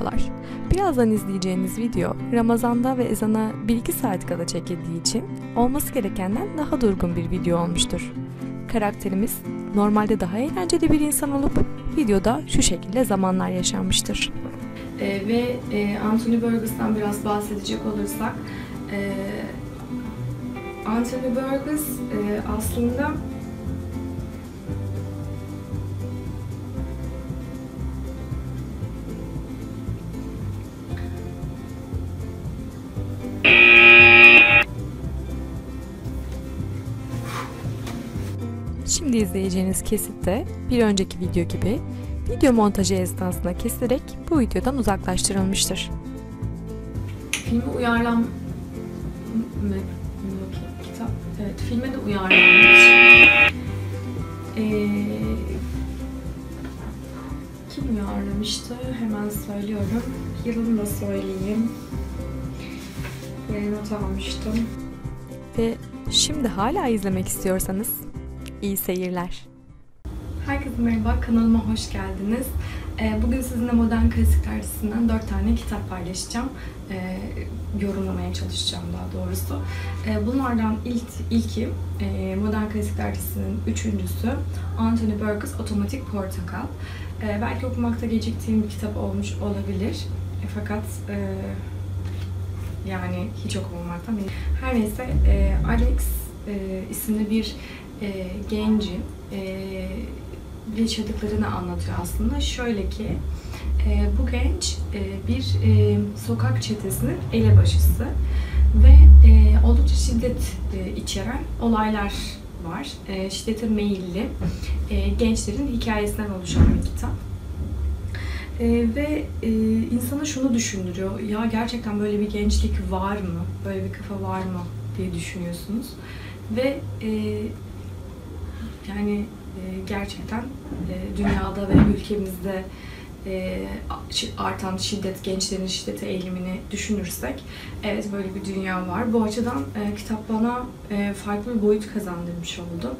Merhabalar. Birazdan izleyeceğiniz video Ramazan'da ve ezana 1-2 saat kala çekildiği için olması gerekenden daha durgun bir video olmuştur. Karakterimiz normalde daha eğlenceli bir insan olup videoda şu şekilde zamanlar yaşanmıştır. Ee, ve e, Anthony Burgess'tan biraz bahsedecek olursak e, Anthony Burgess e, aslında Şimdi izleyeceğiniz kesitte bir önceki video gibi video montajı esnasında kesilerek bu videodan uzaklaştırılmıştır. filme uyarlan kitap evet filme de uyarlanmış. Ee, kim uyarlamıştı? Hemen söylüyorum. Yılını da söyleyeyim. Not almıştım. Ve şimdi hala izlemek istiyorsanız iyi seyirler. Herkese merhaba, kanalıma hoş geldiniz. Ee, Bugün sizinle Modern Klasik Dergisi'nden 4 tane kitap paylaşacağım. Ee, Yorumlamaya çalışacağım daha doğrusu. Ee, Bunlardan ilk, ilki e, Modern Klasik Dergisi'nin üçüncüsü Anthony Burgess Otomatik Portakal. Belki okumakta geciktiğim bir kitap olmuş olabilir. E, Fakat e, yani hiç okumamaktan değil. Her neyse Alex isimli bir e, genci e, yaşadıklarını anlatıyor aslında. Şöyle ki e, bu genç e, bir e, sokak çetesinin elebaşısı ve e, oldukça şiddet e, içeren olaylar var. E, şiddete meyilli e, gençlerin hikayesinden oluşan bir kitap. E, ve e, insana şunu düşündürüyor. Ya gerçekten böyle bir gençlik var mı? Böyle bir kafa var mı? diye düşünüyorsunuz. Ve e, yani e, gerçekten e, dünyada ve ülkemizde e, artan şiddet, gençlerin şiddete eğilimini düşünürsek evet böyle bir dünya var. Bu açıdan e, kitap bana e, farklı bir boyut kazandırmış oldu.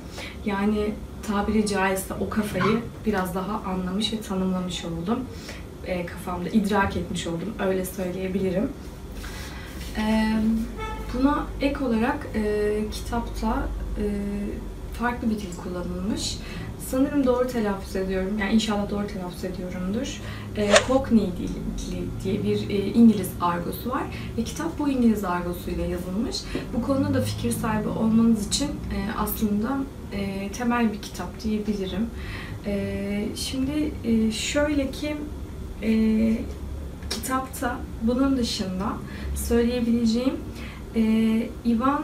Yani tabiri caizse o kafayı biraz daha anlamış ve tanımlamış oldum. E, kafamda idrak etmiş oldum. Öyle söyleyebilirim. E, buna ek olarak e, kitapta e, farklı bir dil kullanılmış. Sanırım doğru telaffuz ediyorum. Yani inşallah doğru telaffuz ediyorumdur. E, Cockney dili diye bir e, İngiliz argosu var. Ve kitap bu İngiliz argosuyla yazılmış. Bu konuda da fikir sahibi olmanız için e, aslında e, temel bir kitap diyebilirim. E, şimdi e, şöyle ki e, kitapta bunun dışında söyleyebileceğim e, Ivan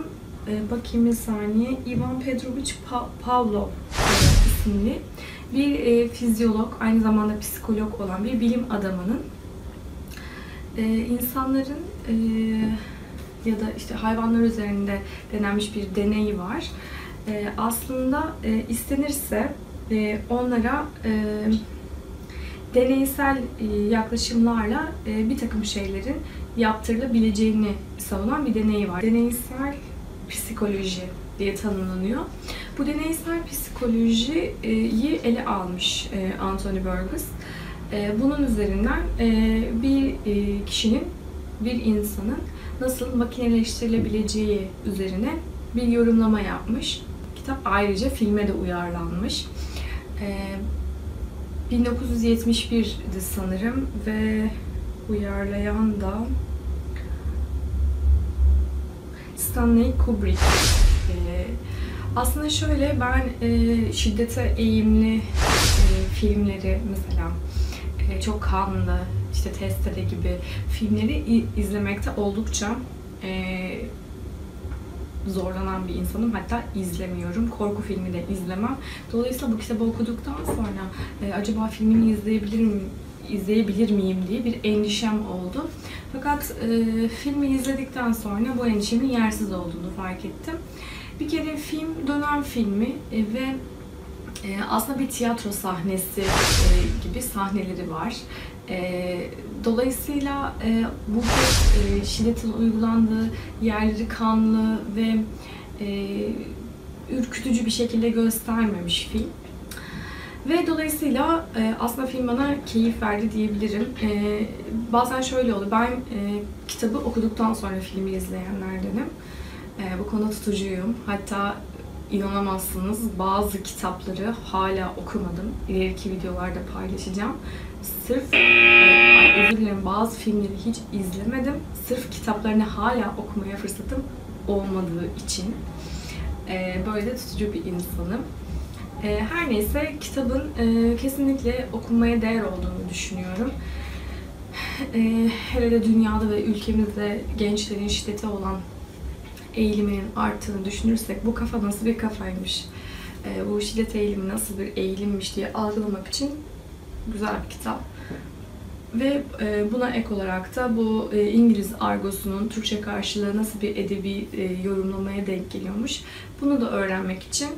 e, bakayım bir saniye. Ivan Petrovich pa- Pavlov isimli bir e, fizyolog, aynı zamanda psikolog olan bir bilim adamının e, insanların e, ya da işte hayvanlar üzerinde denenmiş bir deneyi var. E, aslında e, istenirse e, onlara e, deneysel e, yaklaşımlarla e, bir takım şeylerin yaptırılabileceğini savunan bir deney var. Deneysel psikoloji diye tanımlanıyor. Bu deneysel psikolojiyi ele almış e, Anthony Burgess. E, bunun üzerinden e, bir kişinin, bir insanın nasıl makineleştirilebileceği üzerine bir yorumlama yapmış. Kitap ayrıca filme de uyarlanmış. 1971'di sanırım ve uyarlayan da Stanley Kubrick. Ee, aslında şöyle ben e, şiddete eğimli e, filmleri mesela e, çok kanlı, işte testere gibi filmleri izlemekte oldukça zorlanan bir insanım. Hatta izlemiyorum. Korku filmi de izlemem. Dolayısıyla bu kitabı okuduktan sonra acaba filmini izleyebilir miyim, izleyebilir miyim diye bir endişem oldu. Fakat e, filmi izledikten sonra bu endişemin yersiz olduğunu fark ettim. Bir kere film dönem filmi e, ve e, aslında bir tiyatro sahnesi e, gibi sahneleri var. E, dolayısıyla e, bu e, şiddetin uygulandığı yerleri kanlı ve e, ürkütücü bir şekilde göstermemiş film. Ve dolayısıyla e, aslında film bana keyif verdi diyebilirim. E, bazen şöyle oldu, ben e, kitabı okuduktan sonra filmi izleyenlerdenim. E, bu konuda tutucuyum. Hatta inanamazsınız bazı kitapları hala okumadım. İleriki videolarda paylaşacağım. Sırf, e, özür dilerim bazı filmleri hiç izlemedim. Sırf kitaplarını hala okumaya fırsatım olmadığı için. E, böyle tutucu bir insanım. E, her neyse kitabın e, kesinlikle okunmaya değer olduğunu düşünüyorum. E, hele de dünyada ve ülkemizde gençlerin şiddete olan eğiliminin arttığını düşünürsek bu kafa nasıl bir kafaymış, e, bu şiddet eğilimi nasıl bir eğilimmiş diye algılamak için güzel bir kitap. Ve e, buna ek olarak da bu e, İngiliz argosunun Türkçe karşılığı nasıl bir edebi yorumlamaya denk geliyormuş. Bunu da öğrenmek için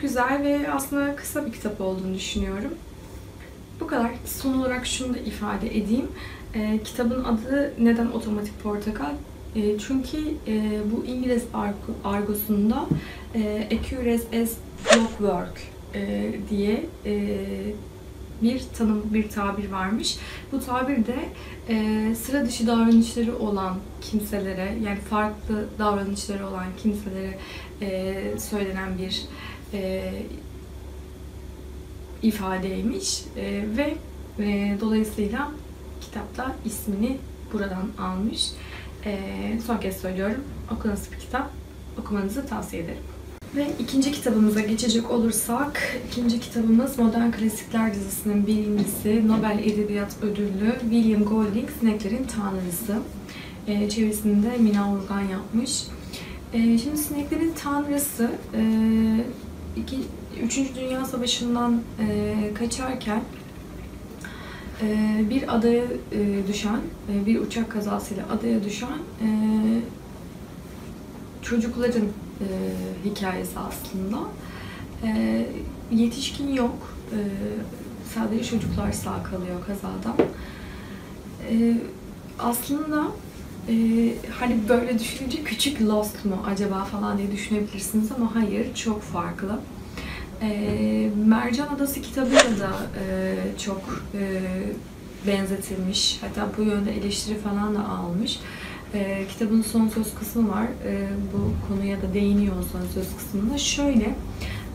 güzel ve aslında kısa bir kitap olduğunu düşünüyorum. Bu kadar. Son olarak şunu da ifade edeyim. E, kitabın adı neden Otomatik Portakal? E, çünkü e, bu İngiliz argo, argosunda e, accurate as clockwork e, diye e, bir tanım, bir tabir varmış. Bu tabir de e, sıra dışı davranışları olan kimselere, yani farklı davranışları olan kimselere e, söylenen bir e, ifadeymiş e, ve e, dolayısıyla kitapta ismini buradan almış. E, son kez söylüyorum, okunası bir kitap. Okumanızı tavsiye ederim. Ve ikinci kitabımıza geçecek olursak, ikinci kitabımız Modern Klasikler dizisinin birincisi Nobel Edebiyat Ödüllü William Golding Sineklerin Tanrısı. E, çevirisinde Mina Urgan yapmış. E, şimdi Sineklerin Tanrısı, e, iki, Üçüncü Dünya Savaşı'ndan e, kaçarken e, bir adaya e, düşen, e, bir uçak kazasıyla adaya düşen e, çocukların e, hikayesi aslında. E, yetişkin yok. E, sadece çocuklar sağ kalıyor kazadan. E, aslında e, hani böyle düşününce küçük Lost mu acaba falan diye düşünebilirsiniz ama hayır çok farklı. E, Mercan Adası kitabıyla da e, çok e, benzetilmiş. Hatta bu yönde eleştiri falan da almış. E, kitabın son söz kısmı var. E, bu konuya da değiniyor son söz kısmında. Şöyle,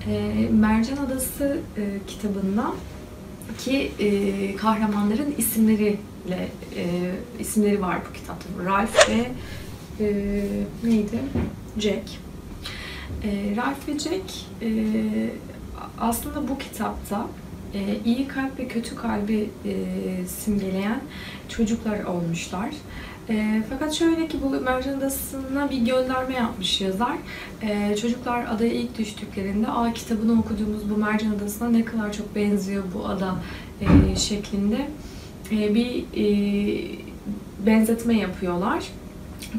e, Mercan Adası e, kitabında ki e, kahramanların isimleriyle e, isimleri var bu kitapta. Ralph ve e, neydi? Jack. E, Ralph ve Jack e, aslında bu kitapta e, iyi kalp ve kötü kalbi e, simgeleyen çocuklar olmuşlar. E, fakat şöyle ki bu Mercan Adası'na bir gönderme yapmış yazar. E, çocuklar adaya ilk düştüklerinde Aa kitabını okuduğumuz bu Mercan Adası'na ne kadar çok benziyor bu ada e, şeklinde e, bir e, benzetme yapıyorlar.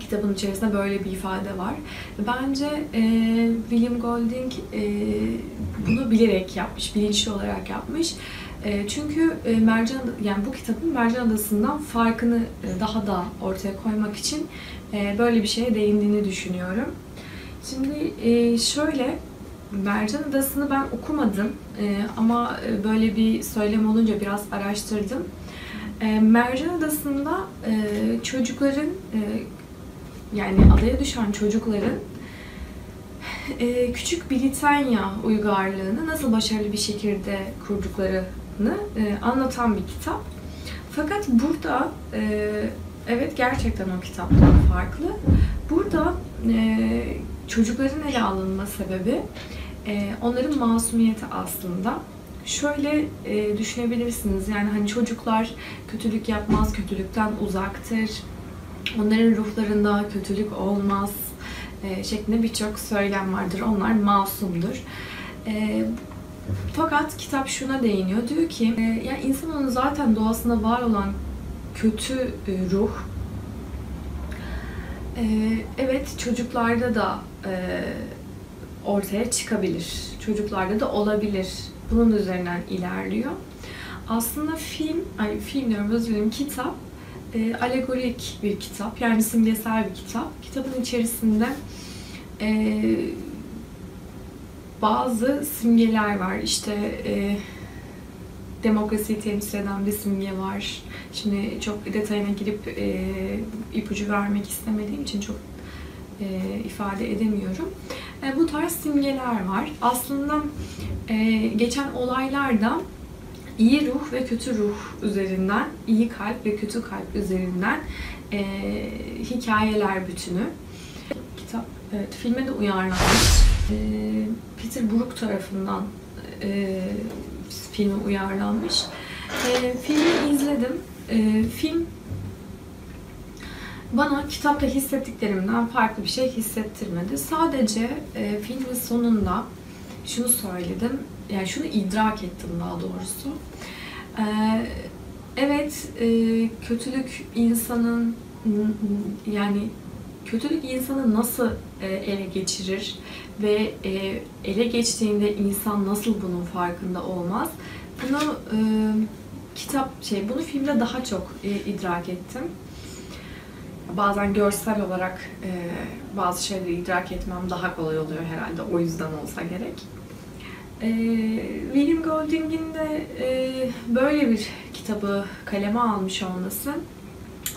Kitabın içerisinde böyle bir ifade var. Bence e, William Golding e, bunu bilerek yapmış, bilinçli olarak yapmış. E, çünkü e, Mercan, yani bu kitabın Mercan Adası'ndan farkını e, daha da ortaya koymak için e, böyle bir şeye değindiğini düşünüyorum. Şimdi e, şöyle, Mercan Adası'nı ben okumadım e, ama e, böyle bir söylem olunca biraz araştırdım. E, Mercan Adası'nda e, çocukların e, yani adaya düşen çocukların e, küçük Britanya uygarlığını nasıl başarılı bir şekilde kurduklarını e, anlatan bir kitap. Fakat burada e, evet gerçekten o kitaptan farklı. Burada e, çocukların ele alınma sebebi e, onların masumiyeti aslında. Şöyle e, düşünebilirsiniz yani hani çocuklar kötülük yapmaz, kötülükten uzaktır Onların ruhlarında kötülük olmaz e, şeklinde birçok söylem vardır. Onlar masumdur. E, fakat kitap şuna değiniyor. Diyor ki e, yani insanoğlunun zaten doğasında var olan kötü e, ruh e, evet çocuklarda da e, ortaya çıkabilir. Çocuklarda da olabilir. Bunun üzerinden ilerliyor. Aslında film, ay film diyorum özür dilerim, kitap e, alegorik bir kitap. Yani simgesel bir kitap. Kitabın içerisinde e, bazı simgeler var. İşte e, demokrasiyi temsil eden bir simge var. Şimdi çok detayına girip e, ipucu vermek istemediğim için çok e, ifade edemiyorum. E, bu tarz simgeler var. Aslında e, geçen olaylarda iyi ruh ve kötü ruh üzerinden, iyi kalp ve kötü kalp üzerinden e, hikayeler bütünü. Kitap, evet, filme de uyarlanmış. Peter Brook tarafından e, uyarlanmış. E, filmi izledim. Film bana kitapta hissettiklerimden farklı bir şey hissettirmedi. Sadece e, filmin sonunda şunu söyledim, yani şunu idrak ettim daha doğrusu. E, evet, e, kötülük insanın yani kötülük insanı nasıl e, ele geçirir ve e, ele geçtiğinde insan nasıl bunun farkında olmaz? Bunu e, kitap şey bunu filmde daha çok e, idrak ettim. Bazen görsel olarak e, bazı şeyleri idrak etmem daha kolay oluyor herhalde. O yüzden olsa gerek. E, William Golding'in de e, böyle bir kitabı kaleme almış olması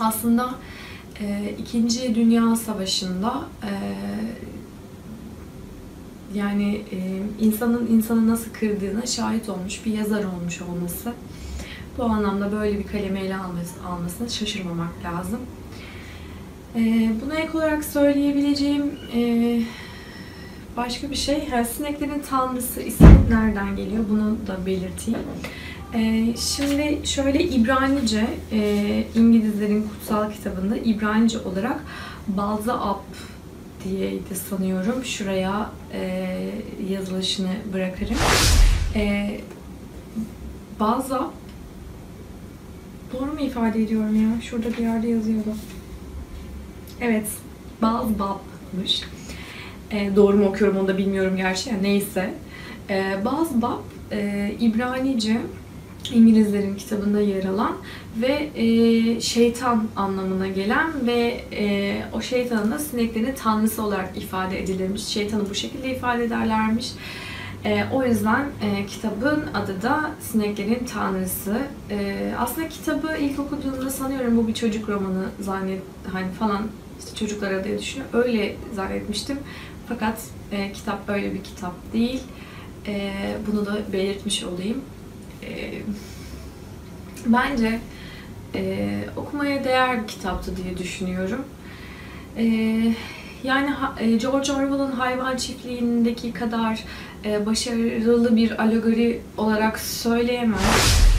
aslında e, İkinci Dünya Savaşı'nda e, yani e, insanın insanı nasıl kırdığına şahit olmuş bir yazar olmuş olması. Bu anlamda böyle bir kaleme ele alması, almasına şaşırmamak lazım. E, buna ek olarak söyleyebileceğim e, başka bir şey, yani sineklerin tanrısı ismi nereden geliyor bunu da belirteyim. E, şimdi şöyle İbranice, e, İngilizlerin kutsal kitabında İbranice olarak Balzaap diyeydi sanıyorum. Şuraya e, yazılışını bırakırım. E, Doğru mu ifade ediyorum ya? Şurada bir yerde yazıyordu. Evet, Balzbab'mış. E, doğru mu okuyorum onu da bilmiyorum gerçi. Yani neyse. E, Balzbab, e, İbranice İngilizlerin kitabında yer alan ve e, şeytan anlamına gelen ve e, o şeytanın da sineklerin tanrısı olarak ifade edilirmiş. Şeytanı bu şekilde ifade ederlermiş. E, o yüzden e, kitabın adı da Sineklerin Tanrısı. E, aslında kitabı ilk okuduğumda sanıyorum bu bir çocuk romanı zannet hani falan işte çocuklara diye düşünüyorum. Öyle zannetmiştim. Fakat e, kitap öyle bir kitap değil. E, bunu da belirtmiş olayım. E, bence e, okumaya değer bir kitaptı diye düşünüyorum. E, yani e, George Orwell'ın hayvan çiftliğindeki kadar e, başarılı bir alegori olarak söyleyemem.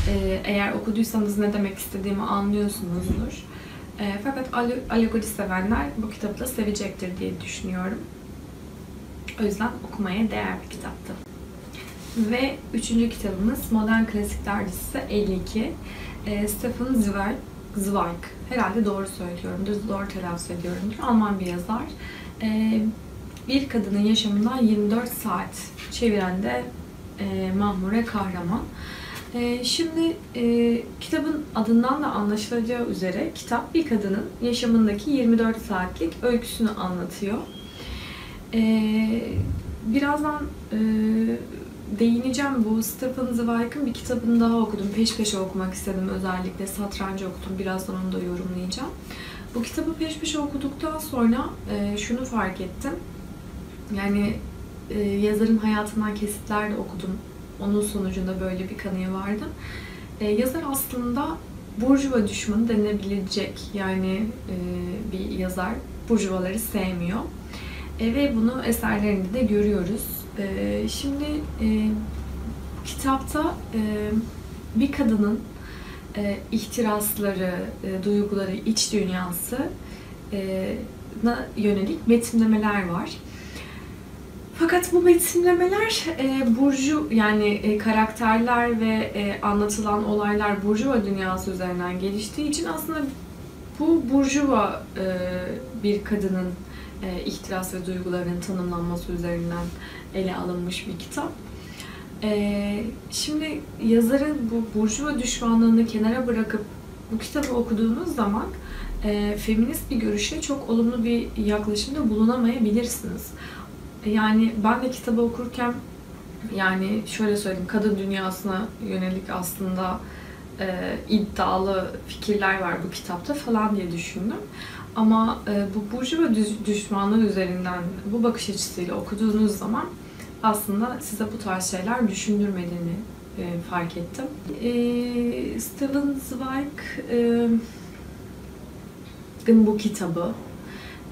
E, eğer okuduysanız ne demek istediğimi anlıyorsunuzdur. E, fakat alegori sevenler bu kitabı da sevecektir diye düşünüyorum. O yüzden okumaya değer bir kitaptı. Ve üçüncü kitabımız Modern Klasikler dizisi 52. E, Stefan Zweig, Zweig. Herhalde doğru söylüyorumdur, doğru telaffuz ediyorumdur. Alman bir yazar. E, bir kadının yaşamından 24 saat çeviren de e, Mahmure Kahraman. E, şimdi e, kitabın adından da anlaşılacağı üzere kitap bir kadının yaşamındaki 24 saatlik öyküsünü anlatıyor. E, birazdan e, değineceğim bu Stefan Zweig'ın bir kitabını daha okudum. Peş peşe okumak istedim özellikle. Satrancı okudum. Birazdan onu da yorumlayacağım. Bu kitabı peş peşe okuduktan sonra e, şunu fark ettim. Yani e, yazarın hayatından kesitler de okudum. Onun sonucunda böyle bir kanıya vardım. E, yazar aslında burjuva düşmanı denilebilecek yani e, bir yazar. Burjuvaları sevmiyor. E, ve bunu eserlerinde de görüyoruz. E, şimdi e, kitapta e, bir kadının e, ihtirasları, e, duyguları, iç dünyası e, yönelik betimlemeler var. Fakat bu betimlemeler e, burcu yani e, karakterler ve e, anlatılan olaylar burjuva dünyası üzerinden geliştiği için aslında bu burjuva e, bir kadının e, ihtiras ve duygularının tanımlanması üzerinden ele alınmış bir kitap. E, şimdi yazarın bu burjuva düşmanlığını kenara bırakıp bu kitabı okuduğunuz zaman e, feminist bir görüşe çok olumlu bir yaklaşımda bulunamayabilirsiniz. Yani ben de kitabı okurken Yani şöyle söyleyeyim, kadın dünyasına yönelik aslında e, iddialı fikirler var bu kitapta falan diye düşündüm. Ama e, bu burcu ve düşmanlığı üzerinden bu bakış açısıyla okuduğunuz zaman aslında size bu tarz şeyler düşündürmediğini e, fark ettim. E, Steven Zweig e, bu kitabı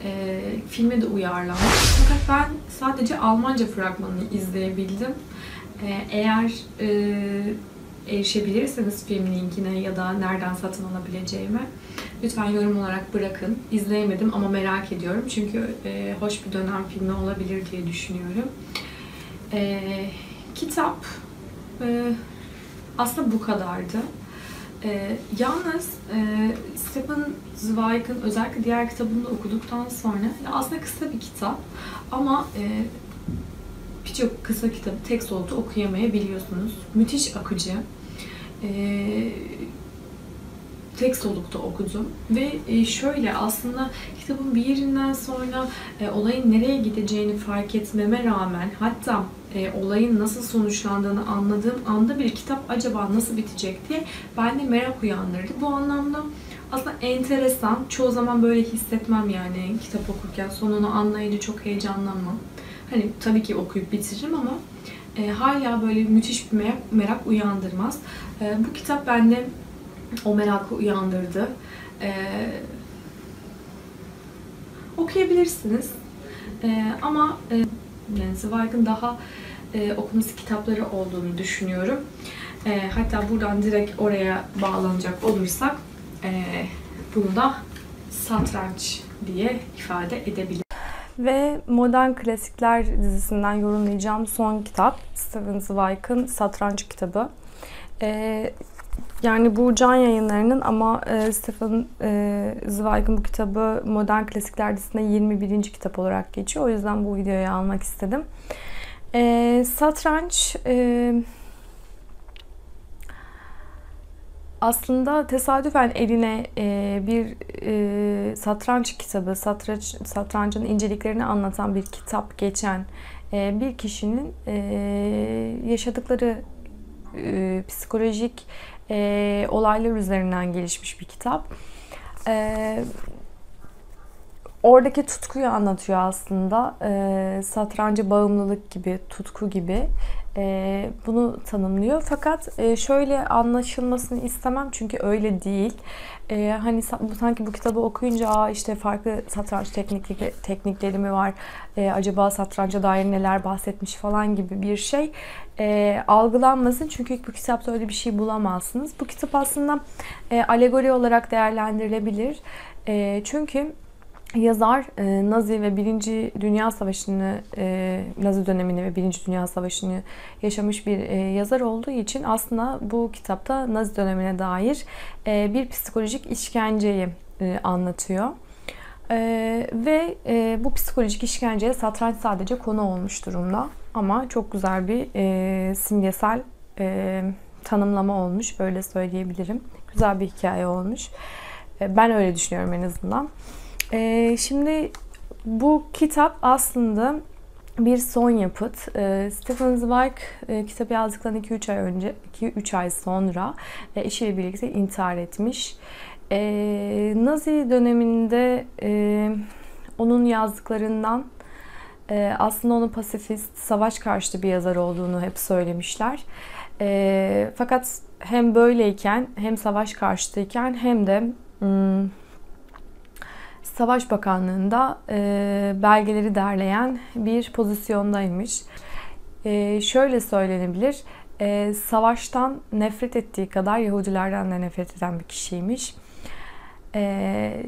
e, filme de uyarlanmış. Fakat ben sadece Almanca fragmanını izleyebildim. E, eğer e, erişebilirseniz film linkine ya da nereden satın alabileceğime lütfen yorum olarak bırakın. İzleyemedim ama merak ediyorum. Çünkü e, hoş bir dönem filmi olabilir diye düşünüyorum. E, kitap e, aslında bu kadardı. E, yalnız e, Stephen Zweig'ın özellikle diğer kitabını da okuduktan sonra aslında kısa bir kitap ama e, birçok kısa kitabı tek solda okuyamayabiliyorsunuz. Müthiş akıcı. E, tek solukta okudum. Ve e, şöyle aslında kitabın bir yerinden sonra e, olayın nereye gideceğini fark etmeme rağmen hatta e, olayın nasıl sonuçlandığını anladığım anda bir kitap acaba nasıl bitecek diye bende merak uyandırdı. Bu anlamda aslında enteresan. Çoğu zaman böyle hissetmem yani kitap okurken. Sonunu anlayınca çok heyecanlanmam. Hani tabii ki okuyup bitiririm ama e, hala böyle müthiş bir merak, merak uyandırmaz. E, bu kitap bende o merakı uyandırdı. E, okuyabilirsiniz. E, ama e, yani Zweig'ın daha e, okunması kitapları olduğunu düşünüyorum. E, hatta buradan direkt oraya bağlanacak olursak e, bunu da satranç diye ifade edebilirim. Ve Modern Klasikler dizisinden yorumlayacağım son kitap Steven Zweig'ın Satranç kitabı. Ee, yani bu can yayınlarının ama e, Stephen e, Zweig'ın bu kitabı Modern Klasikler dizisinde 21. kitap olarak geçiyor. O yüzden bu videoyu almak istedim. E, satranç e, aslında tesadüfen eline e, bir e, satranç kitabı, satranç, satrancın inceliklerini anlatan bir kitap geçen e, bir kişinin e, yaşadıkları e, psikolojik e, olaylar üzerinden gelişmiş bir kitap. E, oradaki tutkuyu anlatıyor aslında. E, satrancı bağımlılık gibi, tutku gibi e, bunu tanımlıyor. Fakat e, şöyle anlaşılmasını istemem çünkü öyle değil. E, hani bu sanki bu kitabı okuyunca Aa, işte farklı satranç teknikleri, teknikleri mi var? E, acaba satranca dair neler bahsetmiş falan gibi bir şey e, algılanmasın. Çünkü bu kitapta öyle bir şey bulamazsınız. Bu kitap aslında e, alegori olarak değerlendirilebilir. E, çünkü yazar e, Nazi ve Birinci Dünya Savaşı'nı, e, Nazi dönemini ve Birinci Dünya Savaşı'nı yaşamış bir e, yazar olduğu için aslında bu kitapta Nazi dönemine dair bir psikolojik işkenceyi anlatıyor. Ve bu psikolojik işkenceye satranç sadece konu olmuş durumda. Ama çok güzel bir simgesel tanımlama olmuş, öyle söyleyebilirim. Güzel bir hikaye olmuş. Ben öyle düşünüyorum en azından. E, şimdi bu kitap aslında bir son yapıt. E, Stephen Zweig e, kitabı yazdıktan 2-3 ay önce, 2-3 ay sonra e, eşiyle birlikte intihar etmiş. E, Nazi döneminde e, onun yazdıklarından e, aslında onu pasifist, savaş karşıtı bir yazar olduğunu hep söylemişler. E, fakat hem böyleyken, hem savaş karşıtıyken hem de... Hmm, Savaş Bakanlığı'nda e, belgeleri derleyen bir pozisyondaymış. E, şöyle söylenebilir, e, savaştan nefret ettiği kadar Yahudilerden de nefret eden bir kişiymiş. E,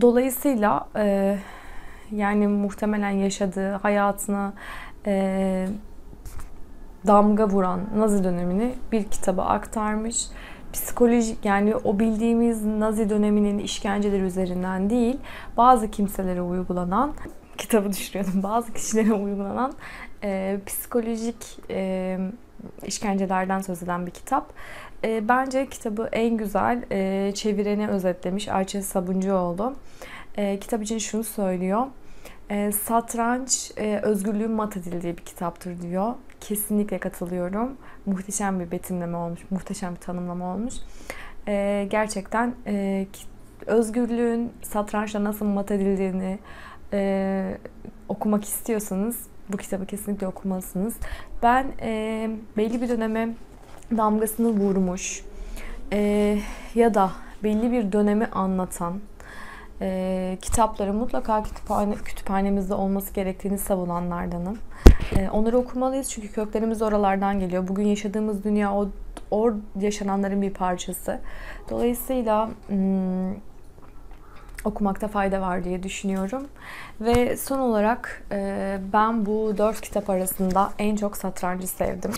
dolayısıyla e, yani muhtemelen yaşadığı hayatına e, damga vuran Nazi dönemini bir kitaba aktarmış psikolojik yani o bildiğimiz Nazi döneminin işkenceleri üzerinden değil bazı kimselere uygulanan kitabı düşünüyordum bazı kişilere uygulanan e, psikolojik e, işkencelerden söz eden bir kitap. E, bence kitabı en güzel e, çevireni özetlemiş Ayça Sabuncuoğlu. E, kitap için şunu söylüyor. E, satranç e, özgürlüğün mat edildiği bir kitaptır diyor. Kesinlikle katılıyorum. Muhteşem bir betimleme olmuş, muhteşem bir tanımlama olmuş. E, gerçekten e, özgürlüğün satrançla nasıl mat edildiğini e, okumak istiyorsanız bu kitabı kesinlikle okumalısınız. Ben e, belli bir döneme damgasını vurmuş e, ya da belli bir dönemi anlatan e, kitapları mutlaka kütüphane, kütüphanemizde olması gerektiğini savunanlardanım. E, onları okumalıyız çünkü köklerimiz oralardan geliyor. Bugün yaşadığımız dünya o, o yaşananların bir parçası. Dolayısıyla hmm, okumakta fayda var diye düşünüyorum. Ve son olarak e, ben bu dört kitap arasında en çok satrancı sevdim.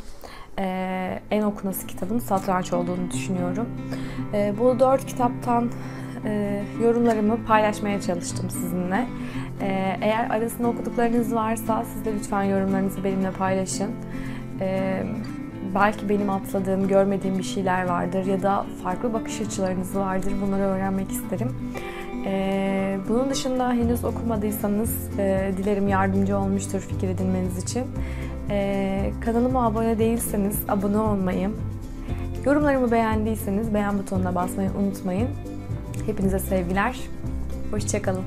E, en okunası kitabın satranç olduğunu düşünüyorum. E, bu dört kitaptan yorumlarımı paylaşmaya çalıştım sizinle. E, eğer arasında okuduklarınız varsa siz de lütfen yorumlarınızı benimle paylaşın. E, belki benim atladığım, görmediğim bir şeyler vardır ya da farklı bakış açılarınız vardır. Bunları öğrenmek isterim. Ee, bunun dışında henüz okumadıysanız e, dilerim yardımcı olmuştur fikir edinmeniz için. Ee, kanalıma abone değilseniz abone olmayı, yorumlarımı beğendiyseniz beğen butonuna basmayı unutmayın. Hepinize sevgiler, hoşçakalın.